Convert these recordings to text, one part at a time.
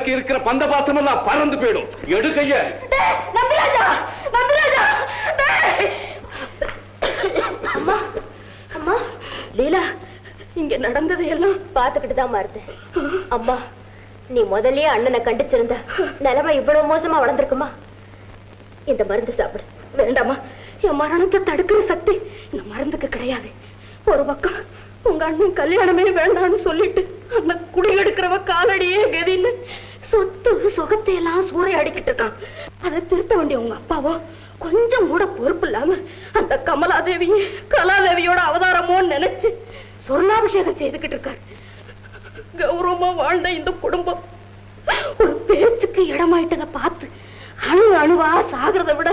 எனக்கு இருக்கிற பந்த பாசம் எல்லாம் பறந்து போயிடும். எடுக்கைய டேய், அம்மா அம்மா லீலா இங்க நடந்ததையெல்லாம் பாத்துக்கிட்டு தான் மாறுது அம்மா நீ முதல்லயே அண்ணனை கண்டிச்சிருந்த. நிலைமை இவ்வளவு மோசமா வளர்ந்துருக்குமா? இந்த மருந்து சாப்பிடு. வேண்டாமா என் மரணத்தை தடுக்கிற சக்தி இந்த மருந்துக்கு கிடையாது. ஒரு பக்கம் உங்க அண்ணன் கல்யாணமே வேண்டாம்னு சொல்லிட்டு அந்த குடி எடுக்கிறவ காலடியே கதின்னு சொத்து சுகத்தை எல்லாம் சூறையாடிக்கிட்டு இருக்கான் அதை திருத்த வேண்டிய உங்க அப்பாவோ கொஞ்சம் கூட பொறுப்பு இல்லாம அந்த கமலாதேவி கலாதேவியோட அவதாரமோன்னு நினைச்சு சொர்ணாபிஷேகம் செய்துகிட்டு இருக்காரு. கௌரவமா வாழ்ந்த இந்த குடும்பம் ஒரு பேச்சுக்கு இடமாயிட்டதை பார்த்து அணு அணுவா சாகிறத விட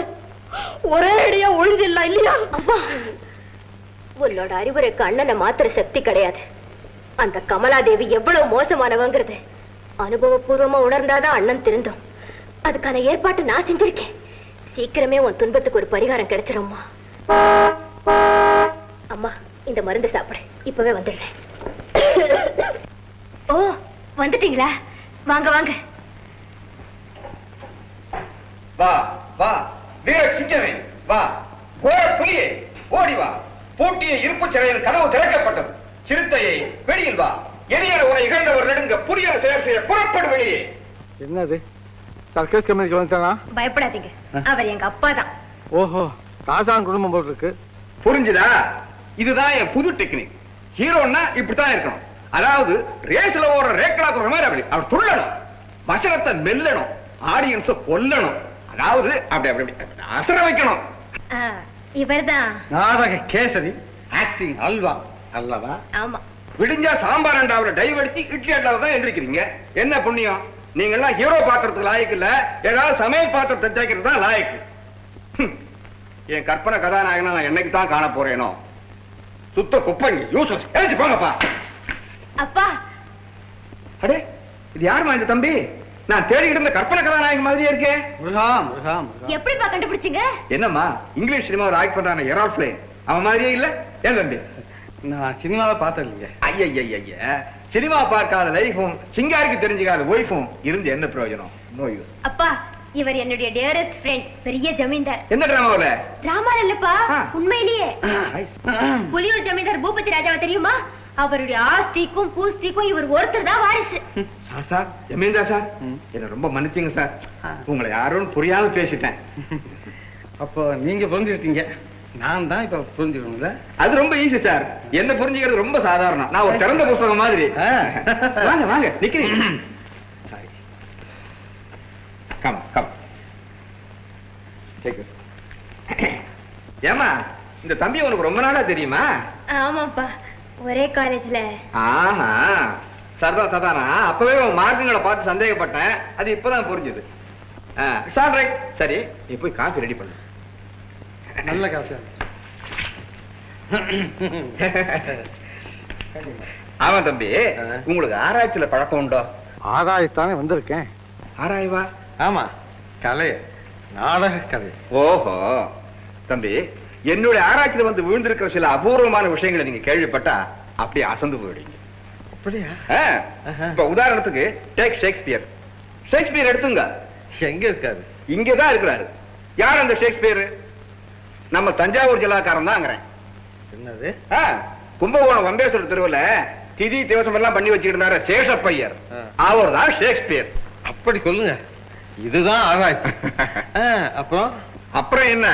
ஒரே அடியா ஒளிஞ்சிடலாம் இல்லையா? அம்மா உன்னோட அறிவுரைக்கு அண்ணனை மாத்திர சக்தி கிடையாது. அந்த கமலாதேவி எவ்வளவு மோசமானவங்கிறது. அனுபவபூர்வமா உணர்ந்தாதான் அண்ணன் திருந்தோம். அதுக்கான ஏற்பாட்டை நான் செஞ்சிருக்கேன். சீக்கிரமே உன் துன்பத்துக்கு ஒரு பரிகாரம் கிடைச்சிரும்மா. அம்மா இந்த மருந்து சாப்பிடு. இப்பவே வந்துடுறேன். ஓ வந்துட்டீங்களா? வாங்க வாங்க. வா வா. வீர சிங்கமே வா. கோர புலியே ஓடி வா. பூட்டிய இருப்பு சிறையின் கதவு திறக்கப்பட்டது. சிறுத்தையை வெளியில் வா. எரியற உரை இகழ்ந்தவர் நெடுங்க புரியற செயல் செய்ய வெளியே. என்னது? சர்க்கஸ் கம்பெனிக்கு வந்துட்டானா? பயப்படாதீங்க. அவர் எங்க அப்பா தான். ஓஹோ ராசான் குடும்பம் போல் இருக்கு. புரிஞ்சுதா? இதுதான் என் புது டெக்னிக் ஹீரோன்னா இப்படித்தான் இருக்கணும். அதாவது ரேஸ்ல ஓடுற ரேக்கலாக்குற மாதிரி அப்படி. அவர் துள்ளணும். வசனத்தை மெல்லணும். ஆடியன்ஸ கொல்லணும். அதாவது அப்படி அப்படி அப்படி. அசர வைக்கணும். இவர்தான். நாடக கேசரி ஆக்டிங் அல்வா. அல்லவா? ஆமா. விடிஞ்சா சாம்பார் அண்டாவில டைவ் அடிச்சு இட்லி அண்டாவில தான் எந்திரிக்கிறீங்க. என்ன புண்ணியம்? நீங்க எல்லாம் ஹீரோ பாக்குறதுக்கு லாயக்கு இல்ல. ஏதாவது சமையல் பாத்திரத்தை தேய்க்கிறது தான் லாயக்கு. என் கற்பனை கதாநாயகனா நான் என்னைக்கு தான் காண போறேனோ? சுத்த குப்பைங்க. யூசஸ் எழுச்சி போங்கப்பா. அப்பா. அடே இது யாருமா இந்த தம்பி? நான் தேடிக்கிட்டு இருந்த கற்பனை கதாநாயகன் மாதிரியே இருக்கேன் முருகா முருகா எப்படிப்பா கண்டுபிடிச்சீங்க? என்னம்மா இங்கிலீஷ் சினிமா ஒரு ஆக்ட் பண்றான எரால் பிளே அவன் மாதிரியே இல்ல? ஏன் தம்பி? நான் சினிமாவை பார்த்தது இல்லையே ஐய சினிமா பார்க்காத லைஃபும் சிங்காரிக்கு தெரிஞ்சுக்காத ஒய்ஃபும் இருந்து என்ன பிரயோஜனம்? நோ யூஸ் அப்பா இவர் என்னுடைய டியரஸ்ட் ஃப்ரெண்ட் பெரிய ஜமீன்தார். எந்த டிராமாவில டிராமா இல்லப்பா. உண்மையிலேயே. புலியூர் ஜமீன்தார் பூபதி ராஜாவை தெரியுமா? அவருடைய ஆஸ்திக்கும் பூஸ்திக்கும் இவர் ஒருத்தர் தான் வாரிசு. சார் சார் ஜமீன்தா சார். என்ன ரொம்ப மன்னிச்சுங்க சார். உங்களை யாரும் புரியாம பேசிட்டேன். அப்போ நீங்க புரிஞ்சுக்கிட்டீங்க. நான் தான் இப்ப புரிஞ்சுக்கணும்ல? அது ரொம்ப ஈஸி சார் என்ன புரிஞ்சுக்கிறது ரொம்ப சாதாரணம். நான் ஒரு திறந்த புஸ்தகம் மாதிரி. வாங்க வாங்க நிக்கிறீங்க சாரி கம் கம் ஏமா இந்த தம்பி உனக்கு ரொம்ப நாளா தெரியுமா? ஆமாப்பா ஒரே காலேஜ்ல ஆஹா. சரதா சதானா அப்பவே உன் மார்க்குங்களை பார்த்து சந்தேகப்பட்டேன். அது இப்பதான் புரிஞ்சுது. சார் ரைட் சரி நீ போய் காஃபி ரெடி பண்ணு. நல்ல காசு ஆமா தம்பி. உங்களுக்கு ஆராய்ச்சியில பழக்கம் உண்டோ? ஆராயத்தானே வந்திருக்கேன். ஆராய்வா? ஆமா கலை நாடக கதை ஓஹோ. தம்பி என்னுடைய ஆராய்ச்சியில வந்து விழுந்திருக்கிற சில அபூர்வமான விஷயங்களை நீங்க கேள்விப்பட்டா அப்படியே அசந்து போயிடுங்க அப்படியா. இப்ப உதாரணத்துக்கு டேக் ஷேக்ஸ்பியர் ஷேக்ஸ்பியர் எடுத்துங்க. எங்க இருக்காரு? இங்கதான் இருக்கிறாரு. யார் அந்த ஷேக்ஸ்பியர் நம்ம தஞ்சாவூர் ஜில்லாக்காரன் தாங்கிறேன் என்னது? கும்பகோணம் வம்பேஸ்வரர் தெருவுல திதி திவசம் எல்லாம் பண்ணி வச்சுக்கிட்டு இருந்தாரு சேஷப்பையர். அவர் தான் ஷேக்ஸ்பியர். அப்படி சொல்லுங்க. இதுதான் ஆராய்ச்சி. அப்புறம்? அப்புறம் என்ன?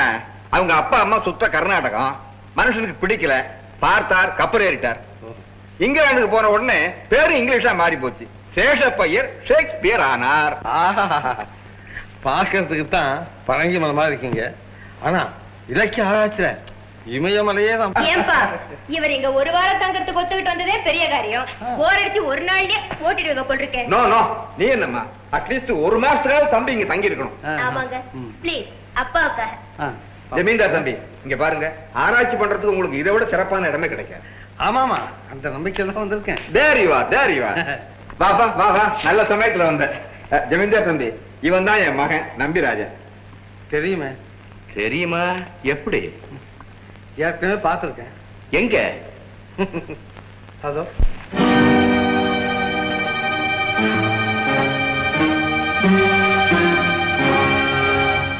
அவங்க அப்பா அம்மா சுத்த கர்நாடகம். மனுஷனுக்கு பிடிக்கல. பார்த்தார் கப்பல் இங்கிலாந்துக்கு போன உடனே பேரு இங்கிலீஷா மாறி போச்சு. சேஷப்பையர் ஷேக்ஸ்பியர் ஆனார். பார்க்கறதுக்கு தான் பரங்கி மாதிரி இருக்கீங்க. ஆனா இலக்கிய ஆராய்ச்சியில இமயமலையே தான் ஏன்பா? இவர் இங்க ஒரு வாரம் தங்கறதுக்கு ஒத்துக்கிட்டு வந்ததே பெரிய காரியம். போர் அடிச்சு ஒரு நாள்லயே ஓட்டிடுவீங்க போல் இருக்கேன் நோ நோ நீ என்னம்மா? அட்லீஸ்ட் ஒரு மாசத்துக்காவது தம்பி இங்க தங்கி இருக்கணும் ஆமாங்க. ப்ளீஸ் அப்பாவுக்காக. ஜமீன்தார் தம்பி இங்க பாருங்க. ஆராய்ச்சி பண்றதுக்கு உங்களுக்கு இதை விட சிறப்பான இடமே கிடைக்காது. ஆமாமா அந்த நம்பிக்கையில தான் வந்திருக்கேன் தேர் ஆர் தேர் ஆர் வா வா வா வா. நல்ல சமயத்துல வந்த. ஜமீன்தார் தம்பி இவன் தான் என் மகன் நம்பிராஜன் தெரியுமே. தெரியுமா? எப்படி? ஏற்கனவே பார்த்துருக்கேன். எங்க? அதோ.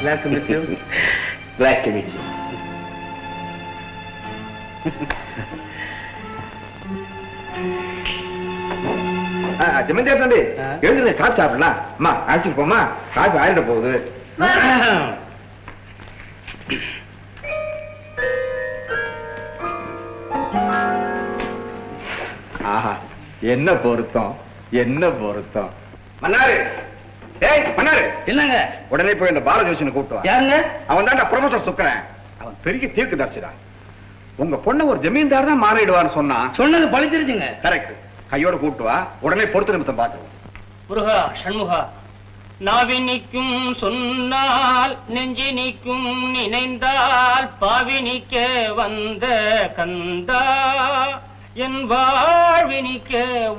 Glad to meet you. Glad to meet you. தம்பி. சாப்பிடலாம். அம்மா அழைச்சிட்டு போமா காசு ஆயிட போகுது. என்ன பொருத்தம்? என்ன பொருத்தம்? மன்னாரு. ஏய் மன்னாரு. என்னங்க? உடனே போய் இந்த பாலஜோஷனை கூப்பிட்டு வா. யாருங்க? அவன் தான்டா ப்ரொமோட்டர் சுக்கரன். அவன் பெரிய தீர்க்கு தரிசிடா உங்க பொண்ணை ஒரு ஜமீன்தார் தான் மாறிடுவான்னு சொன்னா சொன்னது பழிச்சிருச்சுங்க. கரெக்ட் கையோட கூப்பிட்டு வா. உடனே பொறுத்து நிமித்தம் பார்த்து முருகா சண்முகா நாவினிக்கும் சொன்னால் நெஞ்சினிக்கும் நினைந்தால் பாவினிக்க வந்த கந்தா என் வாழ்வினிக்க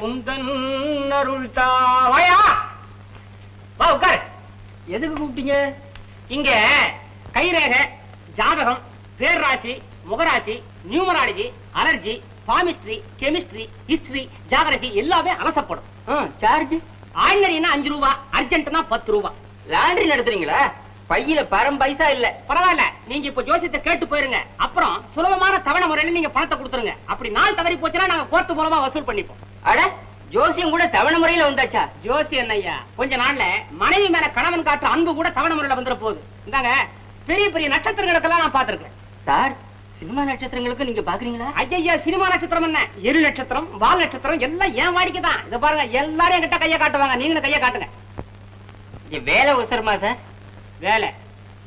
உந்தன் அருள் தாவாயா? வா உட்காரு. எதுக்கு கூப்பிட்டீங்க? இங்க கைரேகை ஜாதகம் பேர்ராசி முகராசி numerology allergy palmistry chemistry history geography எல்லாமே அலசப்படும். சார்ஜ்? ஆர்டினரினா அஞ்சு ரூபா அர்ஜென்ட்னா பத்து ரூபா. லாண்டரி நடத்துறீங்களா? பையில பரம் பைசா இல்ல. பரவாயில்ல. நீங்க இப்ப ஜோசியத்தை கேட்டு போயிருங்க. அப்புறம் சுலபமான தவணை முறையில நீங்க பணத்தை கொடுத்துருங்க. அப்படி நாள் தவறி போச்சுன்னா நாங்க கோர்ட்டு மூலமா வசூல் பண்ணிப்போம். அட ஜோசியம் கூட தவணை முறையில வந்தாச்சா? ஜோசியம் ஐயா கொஞ்ச நாள்ல மனைவி மேல கணவன் காட்டுற அன்பு கூட தவணை முறையில வந்துட போகுது. இந்தாங்க பெரிய பெரிய நட்சத்திரங்களுக்கெல்லாம் நான் பாத்துருக்கேன் சார் சினிமா நட்சத்திரங்களுக்கு நீங்க பாக்குறீங்களா? ஐயா சினிமா நட்சத்திரம் என்ன? எரு நட்சத்திரம் வால் நட்சத்திரம் எல்லாம் ஏன் வாடிக்கை தான் இதை பாருங்க எல்லாரும் என்கிட்ட கையை காட்டுவாங்க. நீங்களும் கையை காட்டுங்க. வேலை உசரமா சார்? வேலை.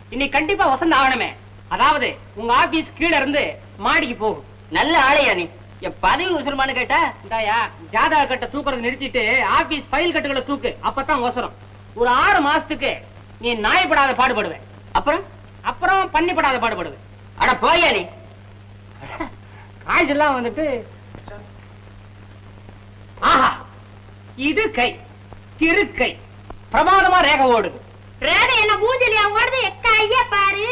இன்னைக்கு கண்டிப்பா வசந்த ஆகணுமே. அதாவது உங்க ஆபீஸ் கீழ இருந்து மாடிக்கு போகும். நல்ல ஆளையா நீ? என் பதவி உசரமானு கேட்டா? இந்தாயா ஜாதக கட்ட தூக்குறது நிறுத்திட்டு ஆபீஸ் ஃபைல் கட்டுகளை தூக்கு. அப்பதான் அவசரம் ஒரு ஆறு மாசத்துக்கு நீ நாயப்படாத பாடுபடுவேன். அப்புறம்? அப்புறம் பண்ணிப்படாத பாடுபடுவேன். அட போயா நீ? காய்ச்சல்லாம் வந்துட்டு. ஆஹா! இது கை. திருக்கை. பிரமாதமா ரேகை ஓடுது. ரேகை என்ன மூஞ்சலியா ஓடுது? எக்க ஐயா பாரு.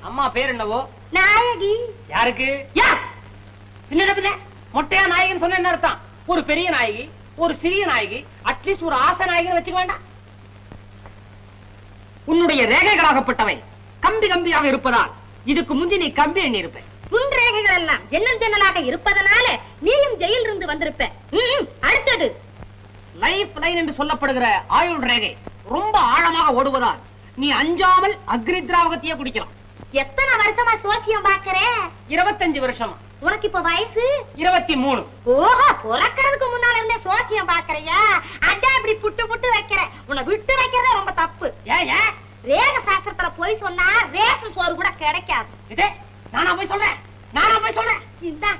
அம்மா பேர் என்னவோ? நாயகி. யாருக்கு? யா! என்ன மொட்டையா நாயகன் சொன்ன என்ன அர்த்தம்? ஒரு பெரிய நாயகி ஒரு சிறிய நாயகி அட்லீஸ்ட் ஒரு ஆசை நாயகன் வச்சுக்க வேண்டாம். உன்னுடைய ரேகைகளாகப்பட்டவை கம்பி கம்பியாக இருப்பதால் இதுக்கு முந்தி நீ கம்பி எண்ணி இருப்ப உன் ரேகைகள் எல்லாம் ஜன்னல் ஜன்னலாக இருப்பதனால நீயும் ஜெயில் இருந்து வந்திருப்ப ம்ம். அடுத்தது. லைஃப் லைன் என்று சொல்லப்படுகிற ஆயுள் ரேகை. ரொம்ப ஆழமாக ஓடுவதால் நீ அஞ்சாமல் அக்னி திராவகத்தையே குடிக்கலாம். எத்தனை வருஷமா சோசியம் பாக்குற இருபத்தஞ்சு வருஷமா. உனக்கு இப்ப வயசு? இருபத்தி மூணு ஓஹோ பிறக்கறதுக்கு முன்னால இருந்தே சோசியம் பாக்குறியா அதான் இப்படி புட்டு புட்டு வைக்கிற. உன்னை விட்டு வைக்கிறதே ரொம்ப தப்பு. ஏன் ரேக சாஸ்திரத்துல போய் சொன்னா ரேஷன் சோறு கூட கிடைக்காது. இதே நானா போய் சொல்றேன்? நானா போய் சொல்றேன்? இந்தா.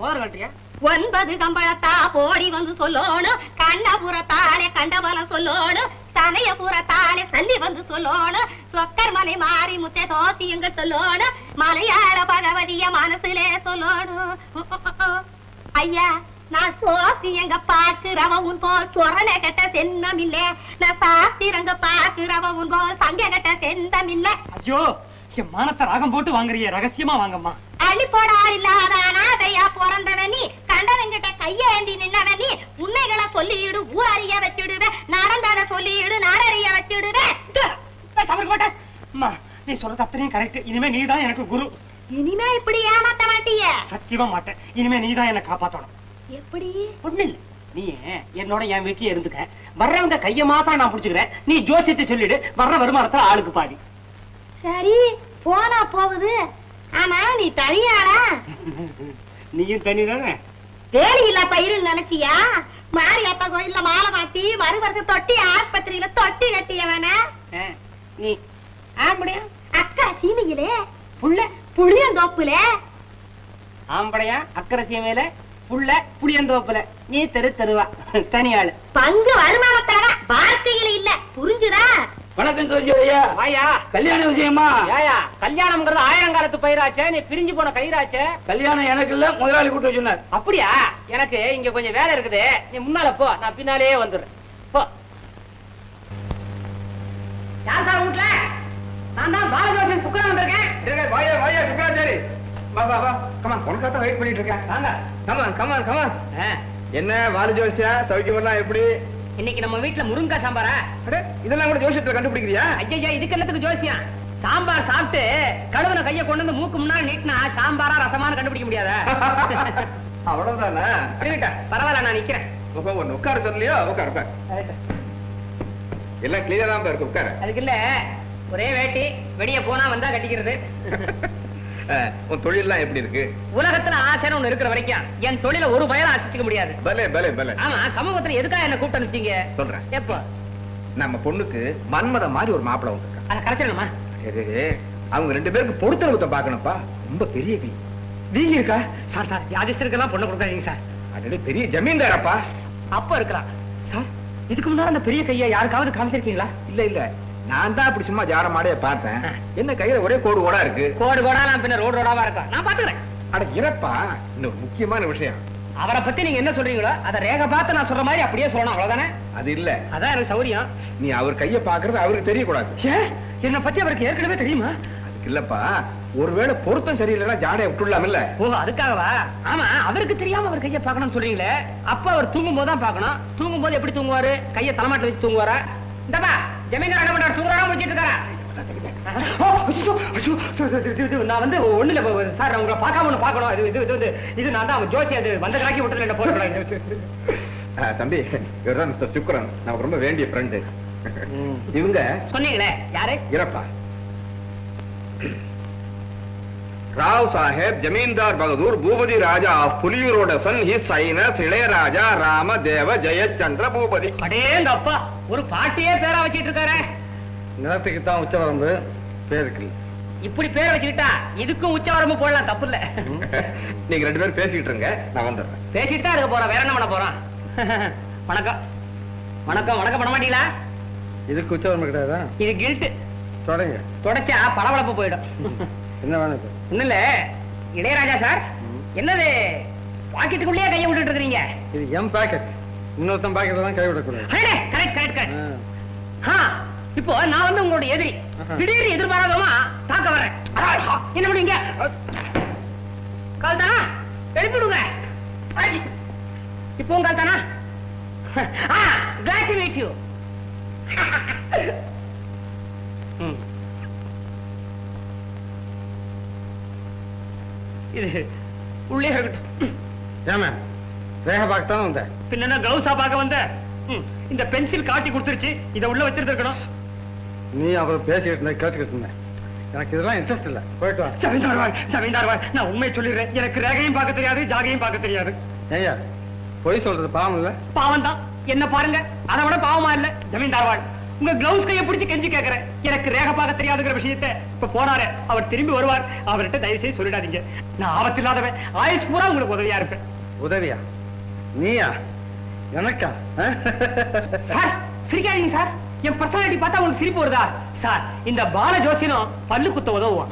மோர் கட்டுறியா? ஒன்பது கம்பளத்தா போடி வந்து சொல்லணும். கண்ணபுரத்தாலே கண்டபலம் சொல்லணும். சமயபுரத்தாலே சல்லி வந்து சொல்லணும். சொக்கர் மலை மாறி முத்தை தோத்தி எங்க சொல்லணும். மலையாள பகவதிய மனசுலே சொல்லணும். ஐயா நான் சோசி எங்க பாக்குறவ உன் போல் சொரண கட்ட சென்னம் இல்ல நான் சாஸ்திரங்க பாக்குறவ உன் போல் சங்க கட்ட செந்தம் இல்ல ஐயோ என் மானத்தை ராகம் போட்டு வாங்குறிய ரகசியமா வாங்கம்மா. அள்ளி போட ஆள் இல்லாத அனாதையா பிறந்தவன் நீ கண்டவங்கிட்ட கையேந்தி நின்னவன் நீ. உண்மைகளை சொல்லிடு ஊரறிய வச்சிடுவ நடந்தத சொல்லிடு நாடறிய வச்சிடுவ. தவறு போட்ட. அம்மா நீ சொல்றது அத்தனையும் கரெக்ட் இனிமே நீதான் எனக்கு குரு. இனிமே இப்படி ஏமாத்த மாட்டிய? சத்தியமா மாட்டேன். இனிமே நீதான் என்ன காப்பாத்தணும். எப்படி? ஒண்ணு இல்ல நீ என்னோட என் வீட்லயே இருந்துக்க? வர்றவங்க கைய மாத்திரம் நான் புடிச்சுக்கிறேன். நீ ஜோசியத்தை சொல்லிடு வர்ற வருமானத்துல ஆளுக்கு பாதி. சரி போனா போகுது. ஆனா நீ தனியாளா? நீயும் தனி தானே வேலை இல்ல பயிரு நினைச்சியா? மாரியப்பா கோயில்ல மாலை மாட்டி மறு வருஷம் தொட்டி ஆஸ்பத்திரியில தொட்டி கட்டியவன. நீ ஆம்படையா? அக்கா சீமையிலே புள்ள புளியந்தோப்புல. ஆம்படையா? அக்கறை சீமையில புள்ள புளியந்தோப்புல. நீ தெரு தெருவா தனி ஆளு பங்கு வருமானத்தான வாழ்க்கையில இல்ல. புரிஞ்சுதா? வணக்கம் ஜோசியரையா வாயா கல்யாண விஷயமா? ஏயா கல்யாணம்ங்கிறது ஆயிரம் காலத்து பயிராச்சே நீ பிரிஞ்சு போன கயிறாச்சே. கல்யாணம் எனக்கு இல்ல முதலாளி கூட்டு சொன்னார். அப்படியா? எனக்கு இங்க கொஞ்சம் வேலை இருக்குது. நீ முன்னால போ நான் பின்னாலேயே வந்துடுறேன். போ. யார் சார் வீட்ல? நான் தான் பாலஜோசன் சுக்கரன் வந்திருக்கேன். இருங்க, வாயா வாயா சுக்கராச்சாரி வா வா வா. கமான் உனக்காக தான் வெயிட் பண்ணிட்டு இருக்கேன். வாங்க. கமான் கமான் கமான் என்ன வாலு ஜோசியா சௌக்கியமெல்லாம் எப்படி? இன்னைக்கு நம்ம வீட்ல முருங்கக்காய் சாம்பாரா? இதெல்லாம் கூட ஜோசியத்துல கண்டுபிடிக்கிறியா? ஐயா இதுக்கு என்னத்துக்கு ஜோசியம்? சாம்பார் சாப்பிட்டு கடுவன கைய கொண்டு வந்து மூக்கு முன்னாடி நீட்டினா சாம்பாரா ரசமானு கண்டுபிடிக்க முடியாதா? அவ்வளவுதானே? பரவாயில்ல நான் நிக்கிறேன். ஒன்னு உட்கார சொல்லியோ உட்கார எல்லாம் கிளியரா தான் இருக்கு உட்கார. அதுக்கு இல்ல ஒரே வேட்டி வெளிய போனா வந்தா கட்டிக்கிறது. உன் தொழில்லாம் எப்படி இருக்கு? உலகத்துல ஆசைன்னு ஒண்ணு இருக்கிற வரைக்கும் என் தொழில ஒரு பயனும் ஆசிச்சுக்க முடியாது. பலே பலே பலே. ஆமா சமூகத்துல எதுக்காக என்ன கூப்பிட்டு அனுப்பிச்சீங்க? சொல்றேன். எப்போ? நம்ம பொண்ணுக்கு மன்மத மாதிரி ஒரு மாப்பிளை வந்திருக்கான். அதை கரைச்சிடணுமா? சரி, அவங்க ரெண்டு பேருக்கு பொருத்தரவுத்த பாக்கணும்ப்பா ரொம்ப பெரிய வீ. வீங்கி இருக்கா? சார் சார் யாதிஸ்தருக்கெல்லாம் பொண்ணு கொடுக்காதீங்க சார். அடடே பெரிய ஜமீன்தாரப்பா. அப்ப இருக்கலாம் சார் இதுக்கு முன்னால அந்த பெரிய கையை யாருக்காவது காமிச்சிருக்கீங்களா? இல்ல இல்ல. நான் தான் அப்படி சும்மா ஜாட மாடைய பார்த்தேன். என்ன கையில ஒரே கோடு ஓடா இருக்கு? கோடு கோடாலாம் பின்ன ரோடு ரோடாவா இருக்கும். நான் பாத்துக்கிறேன் அட இறப்பா. இன்னொரு முக்கியமான விஷயம். அவரை பத்தி நீங்க என்ன சொல்றீங்களோ அதை ரேக பார்த்து நான் சொல்ற மாதிரி அப்படியே சொல்லணும். அவ்வளவுதானே? அது இல்ல. அதான் எனக்கு சௌரியம். நீ அவர் கைய பாக்குறது அவருக்கு தெரியக்கூடாது. என்ன பத்தி அவருக்கு ஏற்கனவே தெரியுமா? அதுக்கு இல்லப்பா. ஒருவேளை பொருத்தம் சரியில்லைன்னா ஜாடைய விட்டுடலாம் இல்ல? ஓ அதுக்காகவா? ஆமா அவருக்கு தெரியாம அவர் கைய பார்க்கணும்னு சொல்றீங்களே. அப்ப அவர் தூங்கும் போது தான் பார்க்கணும். தூங்கும் போது எப்படி தூங்குவாரு? கைய தலைமாட்டில் வச்சு தூங்குவாரா? இந்தப்பா ஜமீன்தார் என்ன பண்றாரு தூங்குறாரா முடிச்சிட்டு இருக்காரா? நான் வந்து ஒண்ணு இல்ல சார் உங்களை பார்க்காம ஒண்ணு பார்க்கணும். இது இது வந்து இது நான் தான் ஜோசி அது வந்த கணக்கி விட்டதுல என்ன போட்டு அஹ், தம்பி இவர்தான் மிஸ்டர் சுக்கரன். நமக்கு ரொம்ப வேண்டிய ஃப்ரெண்டு இவங்க சொன்னீங்களே யாரு? இறப்பா. Rao Saheb Zamindar Bahadur Bhupathi Raja of புலியூரோட son his highness Ilaiyaraja Rama Deva Jayachandra Bhupathi. அடேங்க அப்பா ஒரு பாட்டியே பேரா வச்சிட்டு இருக்காரு. நிலத்துக்கு தான் உச்சவரம்பு பேருக்கு. இப்படி பேரை வச்சுக்கிட்டா இதுக்கும் உச்சவரம்பு போடலாம் தப்பு இல்ல நீங்க ரெண்டு பேரும் பேசிக்கிட்டு இருங்க நான் வந்துடுறேன். பேசிட்டு தான் இருக்க போறோம் வேற என்ன பண்ண போறோம்? வணக்கம். வணக்கம் வணக்கம் பண்ண மாட்டீங்களா? இதுக்கு உச்சவரம்பு கிடையாதா? இது கில்ட் தொடங்க. தொடச்சா பளபளப்பு போயிடும். என்ன வேணும் ஒண்ணு இல்ல. இளையராஜா சார் என்னது? பாக்கெட்டுக்குள்ளேயே கையை விட்டுட்டு இருக்கீங்க இது எம் பாக்கெட் இன்னொருத்தன் பாக்கெட்ல தான் கை விடக்கூடாது கரெக்ட் கரெக்ட் கரெக்ட் இப்போ நான் வந்து உங்களோட எதிரி. திடீர்னு எதிர்பாராதமா தாக்க வர்றேன். என்ன பண்ணுவீங்க கால் தானா எழுப்பிடுங்க. இப்போ உங்க கால் தானா ஆ glad to meet you. இது உள்ளே இருக்கட்டும். ஏமா ரேகை பார்க்க தானே வந்தேன். பின்ன கவுசா பார்க்க வந்த. இந்த பென்சில் காட்டி கொடுத்துருச்சு. இத உள்ள வச்சிருக்கணும் நீ அவர் பேசிக்கிட்டு கேட்டுக்கிட்டு இருந்தேன் எனக்கு இதெல்லாம் இன்ட்ரெஸ்ட் இல்ல. போயிட்டு வா. ஜமீன்தார்வாள் ஜமீன்தார்வாள் நான் உண்மை சொல்லிடுறேன். எனக்கு ரேகையும் பார்க்க தெரியாது ஜாகையும் பார்க்க தெரியாது. ஐயா பொய் சொல்றது பாவம் இல்ல? பாவம் தான் என்ன பாருங்க? அதை விட பாவமா இல்ல. ஜமீன்தார்வாள் உங்க கிளவுஸ் கையை பிடிச்சு கெஞ்சி கேக்குறேன். எனக்கு ரேகை பார்க்க தெரியாதுங்கிற விஷயத்தை இப்ப போனாரு. அவர் திரும்பி வருவார். அவர்கிட்ட தயவு செய்து சொல்லிடாதீங்க. நான் ஆபத்து இல்லாதவன் ஆயுஷ் பூரா உங்களுக்கு உதவியா இருப்பேன். உதவியா? நீயா? எனக்கா? சார் சிரிக்காதீங்க சார். என் பர்சனாலிட்டி பார்த்தா உங்களுக்கு சிரிப்பு வருதா? சார் இந்த பால ஜோசியனும் பல்லு குத்த உதவுவான்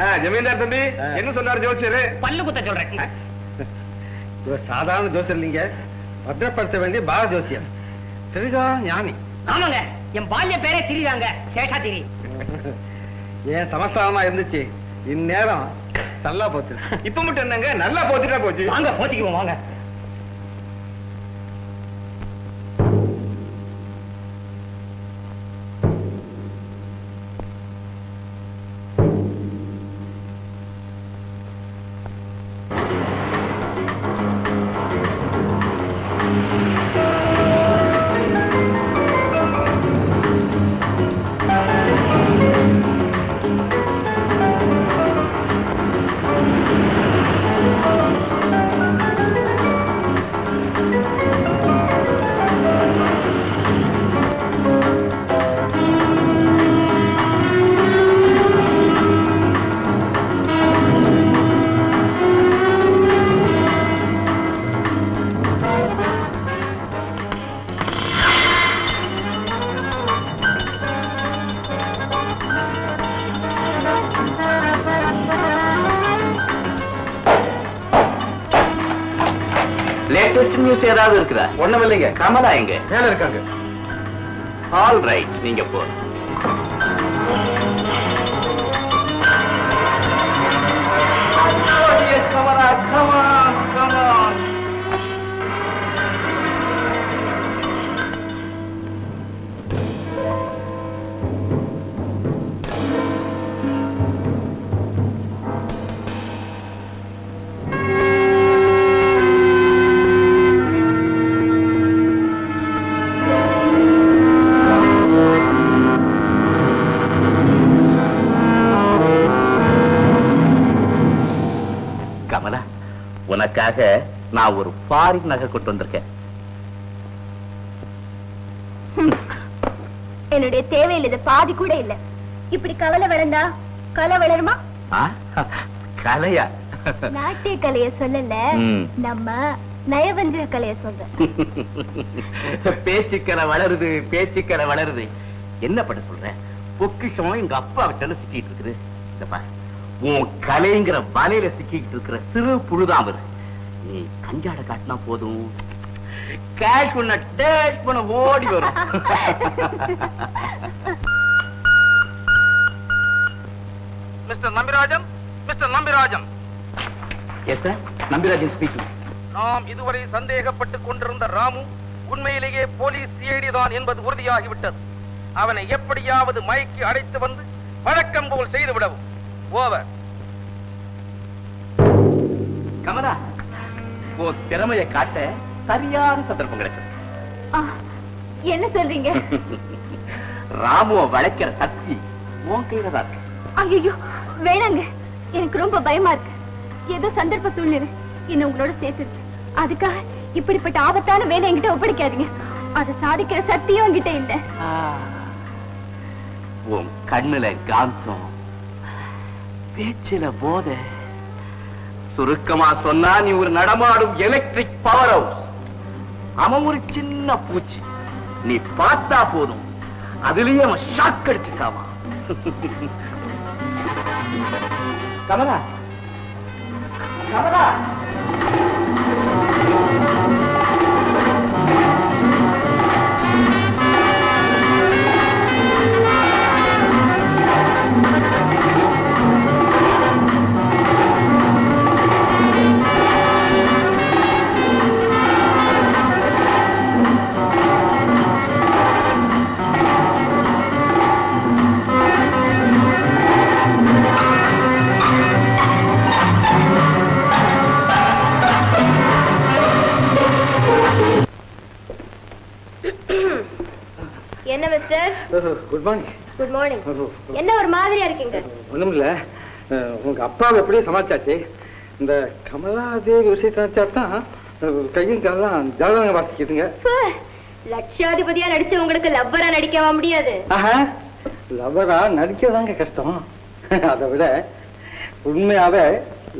ஆ, ஜமீன்தார் தம்பி. என்ன சொன்னார் ஜோசியரு? பல்லு குத்த சொல்றேன். சாதாரண ஜோசியர் இல்லைங்க. பத்திரப்படுத்த வேண்டிய பால ஜோசியர் தெரிஞ்சா ஞானி? ஆமாங்க. என் பால்ய பேரே திரிதாங்க சேஷாதிரி ஏன் சமஸ்தானமா இருந்துச்சு? இந்நேரம் நல்லா போச்சு. இப்ப மட்டும் என்னங்க? நல்லா போச்சுட்டா போச்சு. வாங்க போத்திக்குவோம் வாங்க. ஒண்ணும் இல்லைங்க கமலா எங்க? மேல இருக்காங்க. ஆல் ரைட் நீங்க போ உனக்காக நான் ஒரு ஃபாரின் நகை கொண்டு வந்திருக்கேன். என்னுடைய தேவையில் இது பாதி கூட இல்ல. இப்படி கவலை வளர்ந்தா கலை வளருமா? கலையா? நாட்டிய கலைய சொல்லல. நம்ம நயவஞ்சக கலைய சொல்ற பேச்சுக்கலை வளருது பேச்சுக்கலை வளருது. என்ன பண்ண சொல்ற? பொக்கிஷம் எங்க அப்பா விட்டால சிக்கிட்டு இருக்குது. உன் கலைங்கிற வலையில சிக்கிட்டு இருக்கிற சிறு புழுதான் வருது நீ கஞ்சாட காட்டினா போதும். கேஷ் பண்ண டேஷ் பண்ண ஓடி வரும். Mister Nambirajan mister Nambirajan. Yes sir Nambirajan speaking நாம் இதுவரை சந்தேகப்பட்டுக் கொண்டிருந்த ராமு உண்மையிலேயே போலீஸ் சிஐடி தான் என்பது உறுதியாகிவிட்டது. அவனை எப்படியாவது மயக்கி அழைத்து வந்து வழக்கம் போல் செய்து விடவும் ஓவர் கமலா உன் திறமையை காட்ட சரியான சந்தர்ப்பம் கிடைச்சது. என்ன சொல்றீங்க? ராமுவ வளைக்கிற சக்தி உன் கையில தான் இருக்கு. ஐயோ வேணாங்க. எனக்கு ரொம்ப பயமா இருக்கு. ஏதோ சந்தர்ப்ப சூழ்நிலை என்ன உங்களோட சேர்த்துச்சு அதுக்காக இப்படிப்பட்ட ஆபத்தான வேலை என்கிட்ட ஒப்படைக்காதீங்க. அதை சாதிக்கிற சக்தியும் என்கிட்ட இல்ல. உன் கண்ணுல காந்தம் பேச்சில போத சுருக்கமா சொன்னா நீ ஒரு நடமாடும் எலக்ட்ரிக் பவர் ஹவுஸ் அவன் ஒரு சின்ன பூச்சி. நீ பார்த்தா போதும். அதுலயே அவன் shock அடிச்சுட்டாமா? Kamala. Kamala. Good morning. Good morning. என்ன ஒரு மாதிரியா இருக்கீங்க? ஒண்ணும் இல்ல உங்க அப்பாவை எப்படியோ சமாளிச்சாச்சு. இந்த கமலாதேவி விஷயத்தை தான் கையும் காலம் ஜாதகம் வாசிக்குதுங்க. லட்சாதிபதியா நடிச்ச உங்களுக்கு லவ்வரா நடிக்கவா முடியாது? ஆஹா லவரா நடிக்கிறதாங்க கஷ்டம். அதை விட உண்மையாவே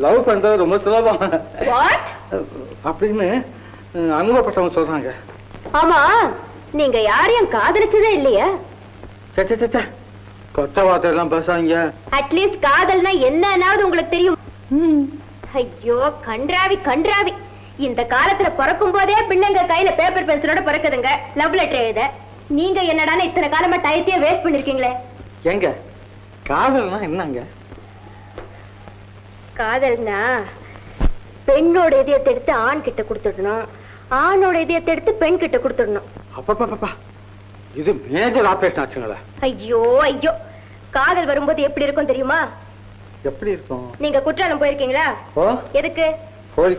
லவ் பண்றது ரொம்ப சுலபம். அப்படின்னு அனுபவப்பட்டவங்க சொல்றாங்க. ஆமா நீங்க யாரையும் காதலிச்சதே இல்லையா. கொட்ட வார்த்தை எல்லாம் பேசாதீங்க அட்லீஸ்ட் காதல்னா என்னன்னாவது உங்களுக்கு தெரியும். ஐயோ கன்றாவி கன்றாவி. இந்த காலத்துல பிறக்கும் போதே பிள்ளைங்க கையில பேப்பர் பென்சிலோட பிறக்குதுங்க. லவ் லெட்டர் எழுத. நீங்க என்னடான்னு இத்தனை காலமா டயத்தையே வேஸ்ட் பண்ணிருக்கீங்களே. ஏங்க காதல்னா என்னங்க? காதல்னா பெண்ணோட இதயத்தை எடுத்து ஆண் கிட்ட கொடுத்துடணும். ஆணோட இதயத்தை எடுத்து பெண் கிட்ட கொடுத்துடணும். அப்பப்பா இது மேஜர் ஆபரேஷன் ஆச்சுங்களா. ஐயோ ஐயோ. காதல் வரும்போது எப்படி இருக்கும் தெரியுமா? எப்படி இருக்கும்? நீங்க குற்றாலம் போயிருக்கீங்களா? எதுக்கு? கோழி.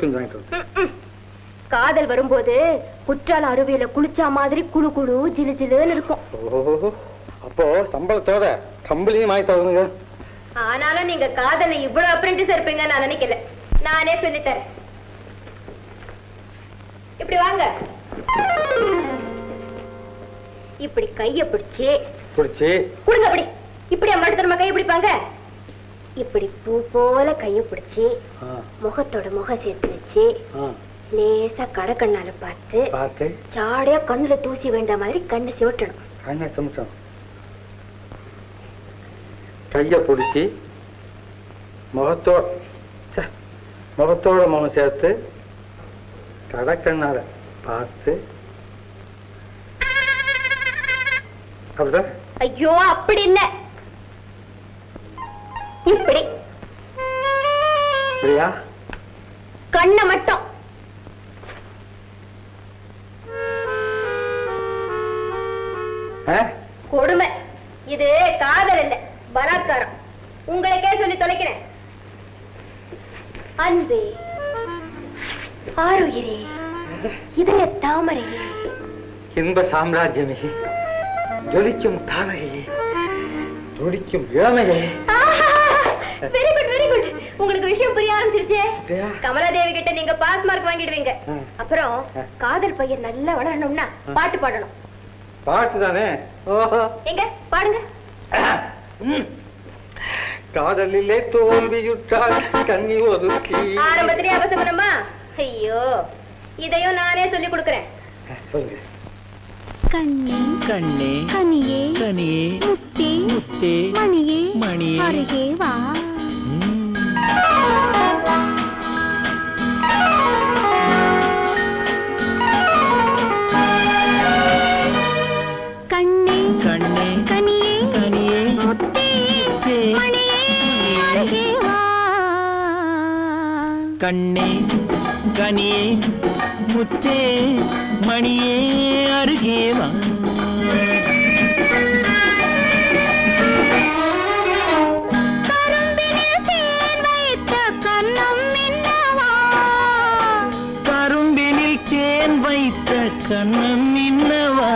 காதல் வரும்போது குற்றால அருவியில குளிச்சா மாதிரி குளு குளு ஜிலு ஜிலுன்னு இருக்கும். ஓஹோ. அப்போ சம்பளத்தோட கம்பளியும் வாங்கி தருங்க ஆனாலும் நீங்க காதல்ல இவ்வளவு அப்ரெண்டிஸ் இருப்பீங்க நான் நினைக்கல. நானே சொல்லித்தரேன். இப்படி வாங்க. இப்படி கைய பிடிச்சு. பிடிச்சி. கொடுங்க அப்படி. இப்படி அம்மாட்டத்தனமா கைய பிடிப்பாங்க. இப்படி பூ போல கைய பிடிச்சு முகத்தோட முகம் சேர்த்து வச்சு லேசா கடக்கண்ணால பார்த்து பார்த்து. சாடையா கண்ணுல தூசி வேண்ட மாதிரி கண்ணு சிவட்டணும். கண்ணை சுமிட்டோம் கைய பிடிச்சி முகத்தோட முகத்தோட முகம் சேர்த்து கடக்கண்ணால பார்த்து அப்படிதான் ஐயோ அப்படி இல்ல. இப்படி. பிரியா? கண்ணை மட்டும்? கொடுமை. இது காதல் இல்ல பலாத்காரம். உங்களுக்கே சொல்லி தொலைக்கிறேன். அன்பே ஆருயிரே இதய தாமரையே. இன்ப சாம்ராஜ்யமே. ஜொலிக்கும் தானகையே துடிக்கும் இளமையே வெரி குட் வெரி குட் உங்களுக்கு விஷயம் புரிய ஆரம்பிச்சிருச்சே? கமலாதேவி கிட்ட நீங்க பாஸ் மார்க் வாங்கிடுவீங்க. அப்புறம். காதல் பையன் நல்லா வளரணும்னா பாட்டு பாடணும். பாட்டு தானே? எங்க? பாடுங்க. காதலிலே தோல்வியுற்றால் கண்ணி ஒதுக்கி. ஆரம்பத்திலேயே அவசகுணமா ஐயோ. இதையும் நானே சொல்லி கொடுக்கறேன். சொல்லுங்க. கண்ணே கண்ணே கனியே கனியே முத்தே முத்தே மணியே மணியே. அருகே வா. கண்ணே கண்ணே கனியே கனியே முத்தே முத்தே, மணியே அருகே வா. கண்ணே கனியே முத்தே மணியே அருகே வா வைத்த கண்ணம் இன்னவா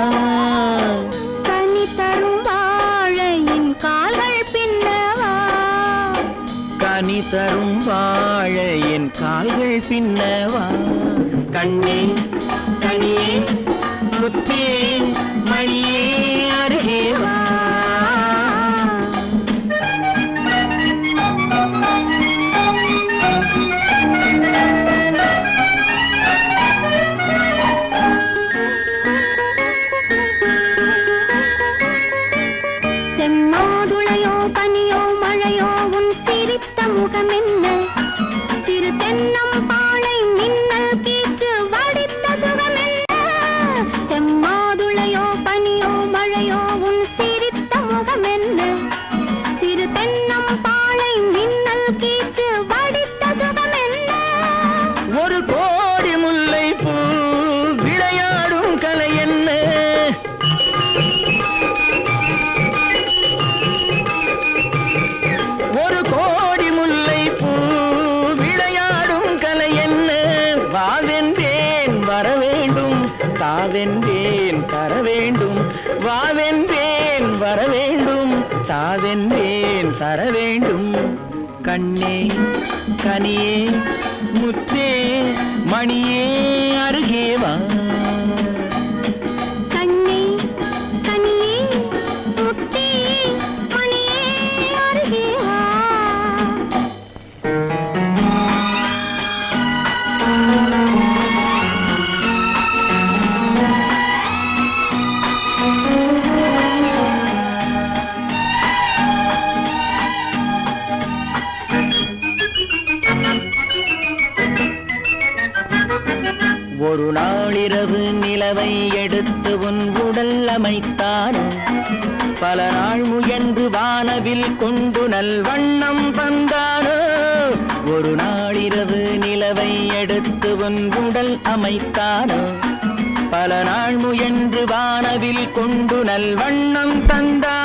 கனி தரும் வாழையின் கால்கள் பின்னவா? கனி தரும் வாழ என் கால்கள் பின்னவா? கண்ணே முத்தே மணியே. தர வேண்டும். கண்ணே கனியே முத்தே மணியே அருகே நல்வண்ணம் தந்தானோ ஒரு நாளிரவு நிலவை எடுத்து உன் உடல் அமைத்தானோ பல நாள் முயன்று வானவில் கொண்டு நல்வண்ணம் தந்தானோ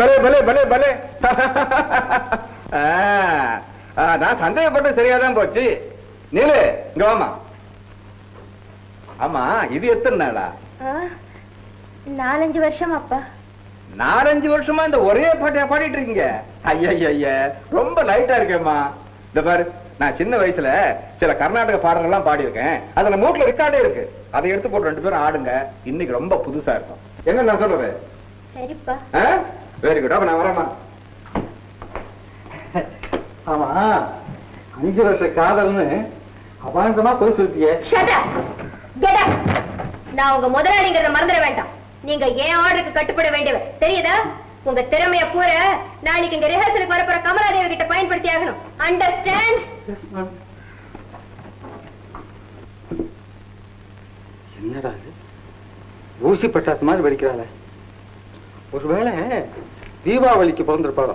பலே பலே பலே பலே. நான் சந்தேகப்பட்டு சரியாதான் போச்சு. நீலு இங்க வாமா ஆமா இது எத்தனை நாளா? நாலஞ்சு வருஷம் அப்பா. நாலஞ்சு வருஷமா இந்த ஒரே பாட்டியா பாடிட்டு இருக்கீங்க? ஐயா ரொம்ப லைட்டா இருக்கேம்மா. இந்த பாரு நான் சின்ன வயசுல சில கர்நாடக பாடல்கள்லாம் பாடியிருக்கேன். அதுல மூட்ல ரெக்கார்டே இருக்கு. அதை எடுத்து போட்டு ரெண்டு பேரும் ஆடுங்க. இன்னைக்கு ரொம்ப புதுசா இருக்கும். என்ன நான் சொல்றது? சரிப்பா. வெரி குட் அப்ப நான் வரேம்மா. ஆமா அஞ்சு வருஷ காதல்னு அபாந்தமா போய் சொல்லிட்டியே! நான் உங்க முதலாளிங்கிறத மறந்துட வேண்டாம். நீங்க ஏன் ஆர்டருக்கு கட்டுப்பட வேண்டியவர்? தெரியுதா? உங்க திறமைய பூர நாளைக்கு இங்க ரிஹர்சலுக்கு வரப்போற கமலாதேவி கிட்ட பயன்படுத்தி ஆகணும். அண்டர்ஸ்டாண்ட் என்னடா ஊசி பட்டாசு மாதிரி வெடிக்கிறாளே. ஒருவேளை தீபாவளிக்கு பிறந்திருப்பாளோ